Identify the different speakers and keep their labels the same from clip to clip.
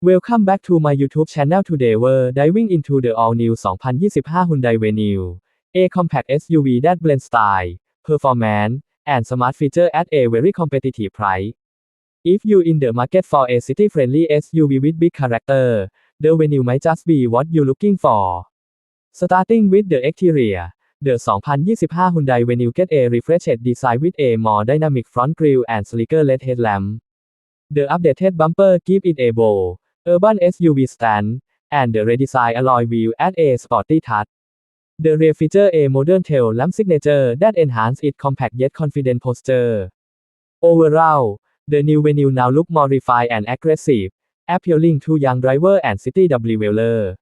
Speaker 1: Welcome back to my YouTube channel today we're diving into the all new 2025 Hyundai Venue, a compact SUV that blends style, performance, and smart feature at a very competitive price. If you're in the market for a city-friendly SUV with big character, the Venue might just be what you're looking for. Starting with the exterior, the 2025 Hyundai Venue get a refreshed design with a more dynamic front grille and sleeker LED headlamp. The updated bumper give it a bold, urban SUV stand, and the redesigned alloy wheel add a sporty touch. The rear feature a modern tail lamp signature that enhance its compact yet confident posture. Overall, the new Venue now look more refined and aggressive, appealing to young driver and city dweller.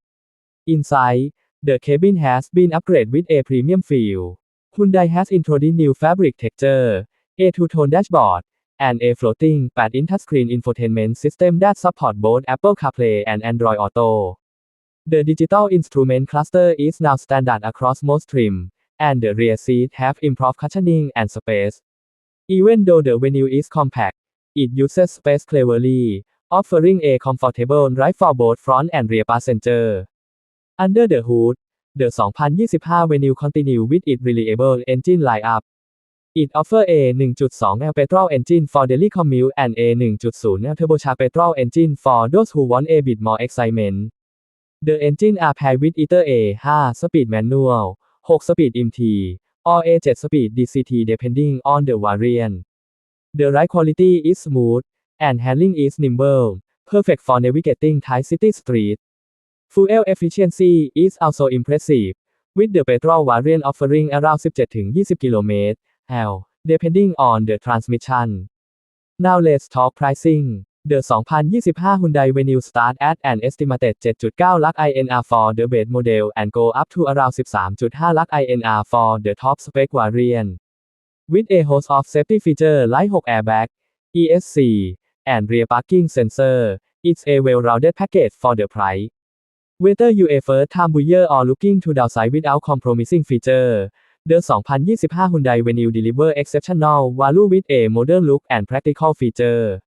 Speaker 1: Inside, the cabin has been upgraded with a premium feel. Hyundai has introduced new fabric texture, a two-tone dashboard, and a floating 8-inch touchscreen infotainment system that support both Apple CarPlay and Android Auto. The digital instrument cluster is now standard across most trim, and the rear seats have improved cushioning and space. Even though the Venue is compact, it uses space cleverly, offering a comfortable ride for both front and rear passenger. Under the hood, the 2025 Venue continue with its reliable engine lineup. It offer a 1.2L petrol engine for daily commute and a 1.0L turbocharged petrol engine for those who want a bit more excitement. The engine are paired with either a 5-speed manual, 6-speed MT, or a 7-speed DCT depending on the variant. The ride quality is smooth, and handling is nimble, perfect for navigating tight city streets. Fuel efficiency is also impressive, with the petrol variant offering around 17-20 km L, depending on the transmission. Now let's talk pricing. The 2025 Hyundai Venue start at an estimated 7.9 lakh INR for the base model and go up to around 13.5 lakh INR for the top spec variant. With a host of safety features like 6 airbag, ESC, and rear parking sensor, it's a well-rounded package for the price. Whether you a first-time buyer or looking to downsize without compromising feature, the 2025 Hyundai Venue deliver exceptional value with a modern look and practical feature.